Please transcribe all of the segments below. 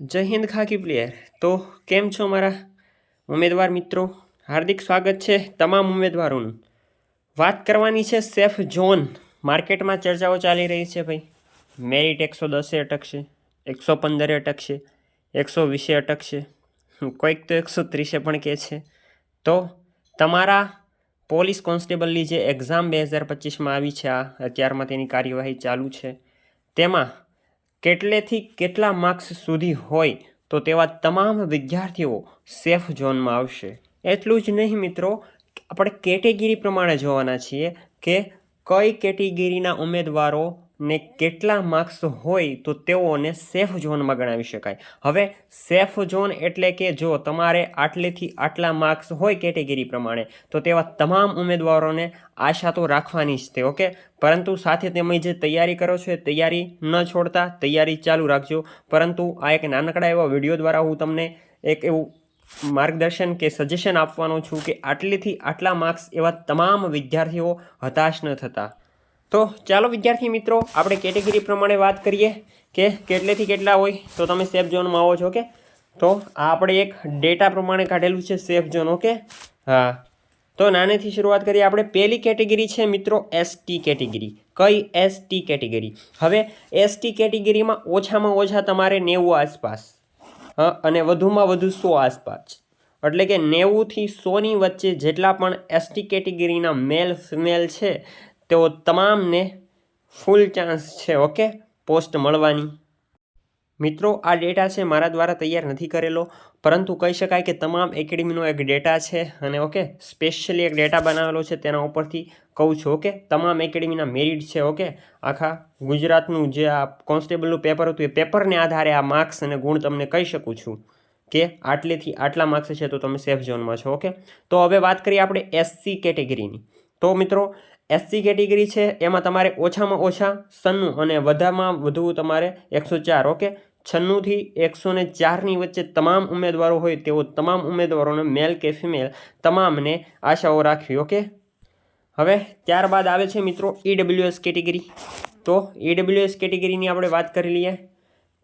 જય હિન્દ, ખાકી પ્લેયર. તો કેમ છો મારા ઉમેદવાર મિત્રો? હાર્દિક સ્વાગત છે તમામ ઉમેદવારોનું. વાત કરવાની છે સેફ ઝોન માર્કેટમાં ચર્ચાઓ ચાલી રહી છે ભાઈ. મેરિટ એકસો દસે અટકશે, એકસો પંદરે અટકશે, એકસો વીસે અટકશે. કોઈક તો એકસો ત્રીસે પણ કહે છે. તો તમારા પોલીસ કોન્સ્ટેબલની જે એક્ઝામ બે હજાર પચીસમાં આવી છે, આ અત્યારમાં તેની કાર્યવાહી ચાલુ છે. તેમાં કેટલેથી કેટલા માર્ક્સ સુધી હોય તો તેવા તમામ વિદ્યાર્થીઓ સેફ ઝોનમાં આવશે. એટલું જ નહીં મિત્રો, આપણે કેટેગરી પ્રમાણે જોવાના છીએ કે કઈ કેટેગરીના ઉમેદવારોને કેટલા માર્ક્સ હોય તો તેઓને સેફ ઝોનમાં ગણાવી શકાય. હવે સેફ ઝોન એટલે કે જો તમારે આટલેથી આટલા માર્ક્સ હોય કેટેગરી પ્રમાણે, તો તેવા તમામ ઉમેદવારોને આશા તો રાખવાની જ તે ઓકે પરંતુ સાથે તમે જે તૈયારી કરો છો એ તૈયારી ન છોડતા, તૈયારી ચાલુ રાખજો. પરંતુ આ એક નાનકડા એવા વીડિયો દ્વારા હું તમને એક એવું માર્ગદર્શન કે સજેશન આપવાનો છું કે આટલેથી આટલા માર્ક્સ એવા તમામ વિદ્યાર્થીઓ હતાશ ન થતા. તો ચાલો વિદ્યાર્થી મિત્રો, આપણે કેટેગરી પ્રમાણે વાત કરીએ કે કેટલેથી કેટલા હોય. તો તમે સેફ ઝોનમાં આવો છો કે તો આ આપણે એક ડેટા પ્રમાણે કાઢેલું છે સેફ ઝોન ઓકે? હા. તો નાનેથી શરૂઆત કરીએ આપણે. પહેલી કેટેગરી છે મિત્રો એસટી કેટેગરી. કઈ એસટી કેટેગરી? હવે એસટી કેટેગરીમાં ઓછામાં ઓછા તમારે નેવું આસપાસ, હા, અને વધુમાં વધુ સો આસપાસ. એટલે કે નેવુંથી સોની વચ્ચે જેટલા પણ એસટી કેટેગરીના મેલ ફિમેલ છે તેઓ તમામને ફૂલ ચાન્સ છે ઓકે પોસ્ટ મળવાની. મિત્રો, આ ડેટા છે મારા દ્વારા તૈયાર નથી કરેલો, પરંતુ કહી શકાય કે તમામ એકેડમીનો એક ડેટા છે અને ઓકે સ્પેશિયલી એક ડેટા બનાવેલો છે તેના ઉપરથી કહું છું ઓકે તમામ એકેડમીના મેરિટ છે ઓકે આખા ગુજરાતનું જે આ કોન્સ્ટેબલનું પેપર હતું, એ પેપરને આધારે આ માર્ક્સ અને ગુણ તમને કહી શકું છું કે આટલેથી આટલા માર્ક્સ છે તો તમે સેફ ઝોનમાં છો ઓકે તો હવે વાત કરીએ આપણે એસસી કેટેગરીની તો મિત્રો એસસી કેટેગરી છે, એમાં તમારે ઓછામાં ઓછા સન્નું અને વધામાં વધુ તમારે એકસો ચાર. ઓકે છન્નુંથી એકસો ને ચારની વચ્ચે તમામ ઉમેદવારો હોય તેઓ તમામ ઉમેદવારોને મેલ કે ફિમેલ તમામને આશાઓ રાખવી. ઓકે હવે ત્યારબાદ આવે છે મિત્રો ઈડબ્લ્યુએસ કેટેગરી તો ઈડબ્લ્યુએસ કેટેગરીની આપણે વાત કરી લઈએ.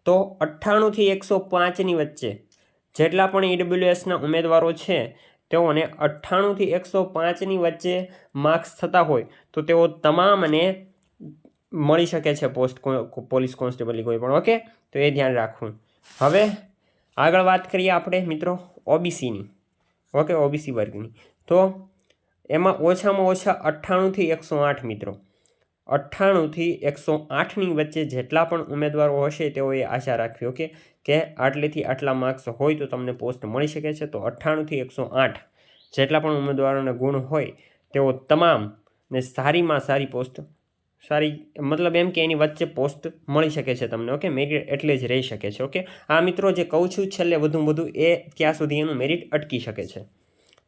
તો અઠ્ઠાણુંથી એકસો પાંચની વચ્ચે જેટલા પણ ઈડબ્લ્યુએસના ઉમેદવારો છે તેઓને અઠ્ઠાણુંથી એકસો પાંચની વચ્ચે માર્ક્સ થતા હોય, તો તેઓ તમામને મળી શકે છે પોસ્ટ પોલીસ કોન્સ્ટેબલની કોઈ પણ ઓકે તો એ ધ્યાન રાખવું. હવે આગળ વાત કરીએ આપણે, મિત્રો, ઓબીસીની ઓકે ઓબીસી વર્ગની. તો એમાં ઓછામાં ઓછા અઠ્ઠાણુંથી એકસો આઠ મિત્રો. અઠ્ઠાણુંથી એકસો આઠની વચ્ચે જેટલા પણ ઉમેદવારો હશે તેઓએ આશા રાખવી, ઓકે? કે આટલેથી આટલા માર્ક્સ હોય તો તમને પોસ્ટ મળી શકે છે. તો અઠ્ઠાણુંથી એકસો આઠ જેટલા પણ ઉમેદવારોના ગુણ હોય, તેઓ તમામ ને સારીમાં સારી પોસ્ટ સારી, મતલબ એમ કે એની વચ્ચે પોસ્ટ મળી શકે છે તમને, ઓકે? મેરિટ એટલે જ રહી શકે છે, ઓકે? આ મિત્રો જે કહું છું છેલ્લે વધુ વધુ એ ત્યાં સુધી એનું મેરિટ અટકી શકે છે.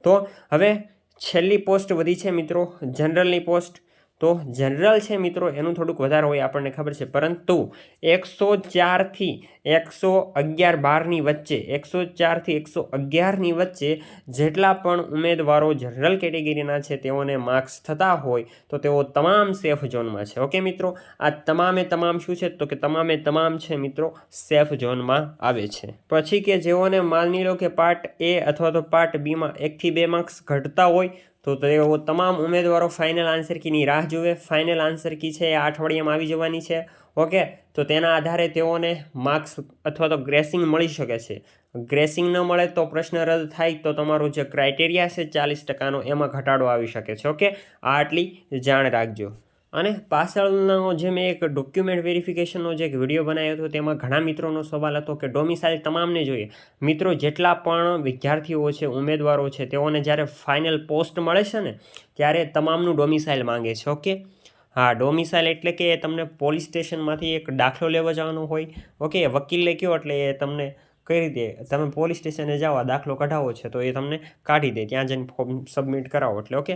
તો હવે છેલ્લી પોસ્ટ વધી છે મિત્રો જનરલની પોસ્ટ તો જનરલ છે મિત્રો, એનું થોડુંક વધારે હોય આપણને ખબર છે. પરંતુ એકસો ચારથી એકસો અગિયાર બારની વચ્ચે, એકસો ચારથી એકસો અગિયારની વચ્ચે જેટલા પણ ઉમેદવારો જનરલ કેટેગરીના છે, તેઓને માર્ક્સ થતા હોય, તો તેઓ તમામ સેફ ઝોનમાં છે. ઓકે મિત્રો? આ તમામે તમામ શું છે? તો કે તમામે તમામ છે મિત્રો સેફ ઝોનમાં આવે છે. પછી કે જેઓને માની લો કે પાર્ટ એ અથવા તો પાર્ટ બીમાં એકથી બે માર્ક્સ ઘટતા હોય તો તેઓ તમામ ઉમેદવારો ફાઇનલ આન્સર કીની રાહ જુએ ફાઇનલ આન્સર કી છે એ અઠવાડિયામાં આવી જવાની છે. ઓકે? તો તેના આધારે તેઓને માર્ક્સ અથવા તો ગ્રેસિંગ મળી શકે છે. ગ્રેસિંગ ન મળે તો પ્રશ્ન રદ થાય તો તમારો જે ક્રાઇટેરિયા છે ચાલીસ ટકાનો એમાં ઘટાડો આવી શકે છે. ઓકે? આ આટલી જાણ રાખજો. અને પાછળનો જે મેં એક ડોક્યુમેન્ટ વેરિફિકેશનનો જે એક વીડિયો બનાવ્યો હતો, તેમાં ઘણા મિત્રોનો સવાલ હતો કે ડોમિસાઇલ તમામને જોઈએ. મિત્રો જેટલા પણ વિદ્યાર્થીઓ છે, ઉમેદવારો છે, તેઓને જ્યારે ફાઇનલ પોસ્ટ મળે છે ને, ત્યારે તમામનું ડોમિસાઇલ માંગે છે, ઓકે? હા ડોમિસાઇલ એટલે કે તમને પોલીસ સ્ટેશનમાંથી એક દાખલો લેવા જવાનો હોય, ઓકે? વકીલને કહો એટલે એ તમને કઈ રીતે, તમે પોલીસ સ્ટેશને જાઓ દાખલો કઢાવો છે, તો એ તમને કાઢી દે, ત્યાં જઈને ફોર્મ સબમિટ કરાવો એટલે, ઓકે?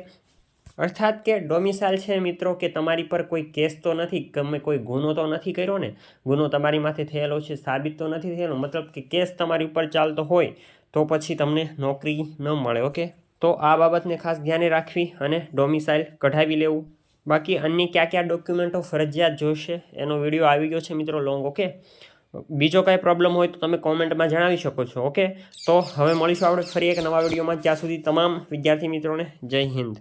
અર્થાત કે ડોમિસાઇલ છે મિત્રો કે તમારી પર કોઈ કેસ તો નથી તમે કોઈ ગુનો તો નથી કર્યો ને? ગુનો તમારી માથે થયેલો છે, સાબિત તો નથી થયેલો, મતલબ કે કેસ તમારી ઉપર ચાલતો હોય, તો પછી તમને નોકરી ન મળે ઓકે તો આ બાબતને ખાસ ધ્યાને રાખવી અને ડોમિસાઇલ કઢાવી લેવું. બાકી અન્ય કયા કયા ડોક્યુમેન્ટો ફરજિયાત જોઈશે એનો વીડિયો આવી ગયો છે મિત્રો લોંગ ઓકે બીજો કાંઈ પ્રોબ્લેમ હોય તો તમે કોમેન્ટમાં જણાવી શકો છો ઓકે તો હવે મળીશું આપણે ફરી એક નવા વિડીયોમાં જ્યાં સુધી તમામ વિદ્યાર્થી મિત્રોને જય હિન્દ.